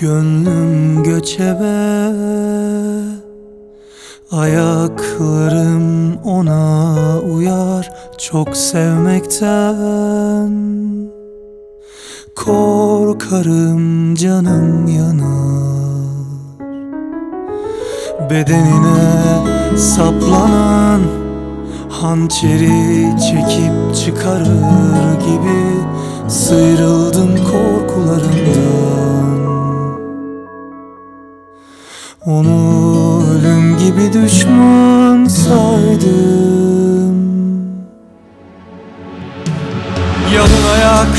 bahçeme Ayaklarım ona uyar çok sevmekten. Korkarım canım yanar Bedenine saplanan Hançeri çekip çıkarır gibi Sıyrıldım korkularımdan Onu ölüm gibi düşman saydım. Yalın ayak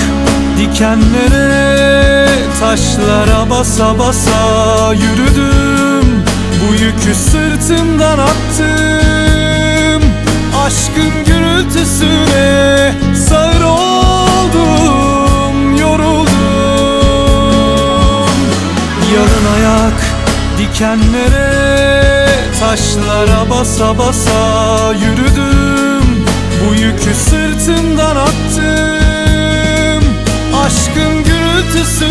dikenlere Taşlara basa basa yürüdüm. Bu yükü sırtımdan attım. Aşkın gürültüsüne sağır oldum Yoruldum. Yalın ayak Dikenlere, taşlara basa basa yürüdüm. Bu yükü sırtımdan attım. Aşkın gürültüsü